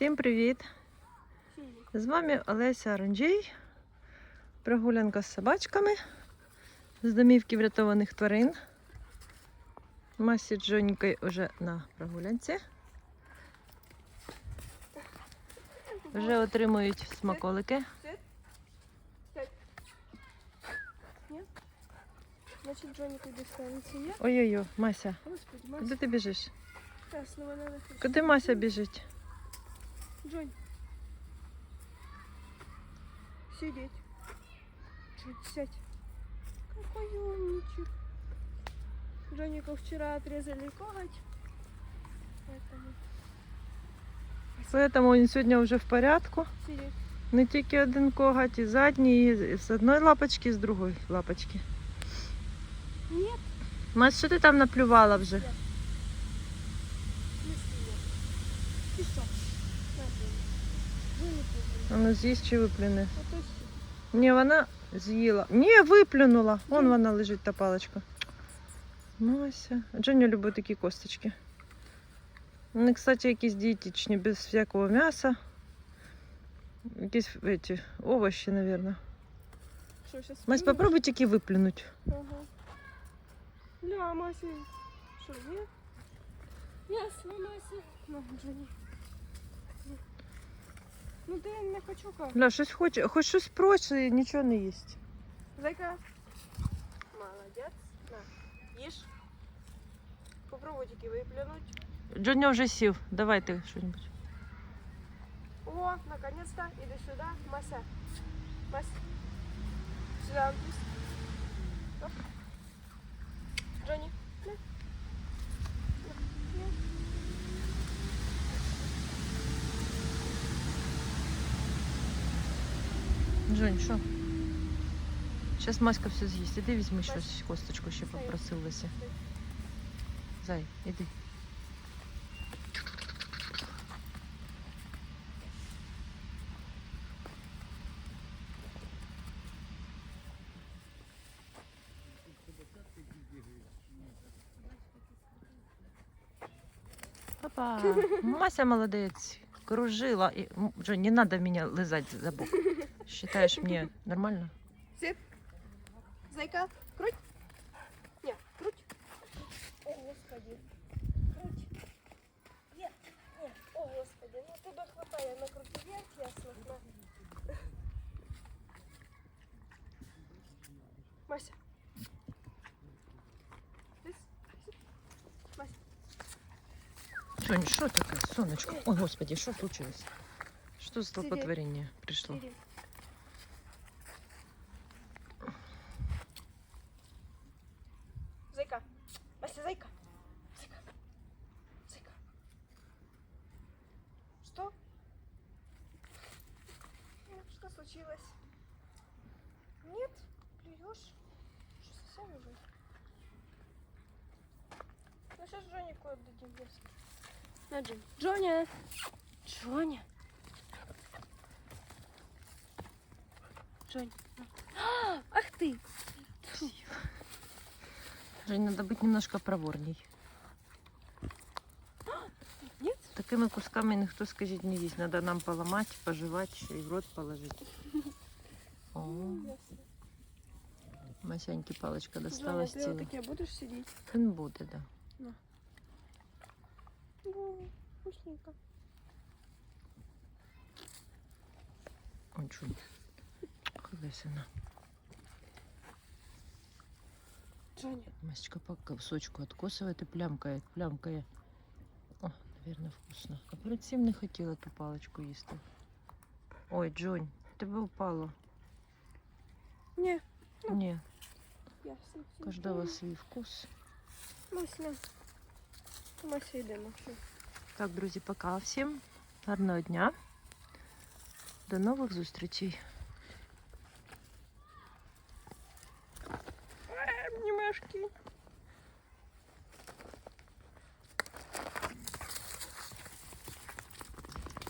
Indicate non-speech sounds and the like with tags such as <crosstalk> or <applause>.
Всім привіт! З вами Олеся Оранжей. Прогулянка з собачками з домівки врятованих тварин. Масі з вже на прогулянці. Вже отримують смаколики. Значить, Джоніку достанеться є. Ой-ой-ой, Мася, куди ти біжиш? Куди Мася біжить? Джонь. Сидеть. Джонь, сядь. Какой умничек. Джонику вчера отрезали коготь. Поэтому Поэтому він сьогодні вже в порядку. сидеть. Не тільки один коготь, і задній, і з одної лапочки, і з другої лапочки. Нет, Мась, що ти там наплювала вже? в смысле нет. Джонни, ты, Воно з'їсть чи виплюне? А то с- Ні, вона з'їла. Ні, виплюнула. Вон вона лежить та паличка. Мася. Джоня любить такі косточки. Вони, кстати, якісь дієтичні, без всякого м'яса. Якісь эти, овощі, мабуть. Что, сейчас Мась, попробуй тільки виплюнуть. Ага. Ля, Мася. Что, нет? Ясно, Мася. Ну, Джонни. Ну, да я не хочу как. Ля, щось хоче, хоч щось проче, нічого не їсть. Зайка. Молодец. На, ешь. Попробуй тільки выплюнуть. Джоня вже сів. Давайте щось. О, наконец-то. Иди сюда. Мася. Мася. Сюда, Андрюс. Оп. Джонни. На. На. На. Джонь, що? Зараз Маська все з'їсть. Іди візьми щось, косточку ще попросилася. Зай, іди. Папа, <laughs> Мася молодець. Кружила. М, не надо меня лизать за бок. Считаешь мне нормально? Сид. Зайка, круть. Не, круть. О, Господи. Круть. Нет, нет. О, Господи. Ну тебе хватає на крути вверх, ясно. На. Мася. Мася. Сонь, что такое? Сонечко. Ой, господи, что случилось? Что за столпотворение пришло? Сиди. Зайка. Мася, зайка. Зайка. Зайка. Что? Что случилось? Нет? Плюешь? Что совсем уже? Ну сейчас Джонику отдадим детский. На, Джонни. Джоня! Джоня! Жень. А, Ах ты! Жень, надо быть немножко проворней. Нет? Такими кусками никто, скажіть, не їсть. Надо нам поломать, пожевать, ще й в рот положить. <laughs> О, Ясно. Масяньки паличка Жоня, досталась ты ціла. вот таки будешь сидеть? Він буде, да. Ну, вкусненько. Ой, чудо. Колесина. Джоня. Масечка по кусочку откусывает и плямкает, плямкає. О, наверное, вкусно. А перед цим не хотіла ту паличку їсти. Ой, Джонь, тебе впало. Не, Ну. Ні, ясно. у кожного свій вкус. Масля. Мася йдемо. Все. Так, друзі, пока всім. Гарного дня. До нових зустрічей. Обнимашки.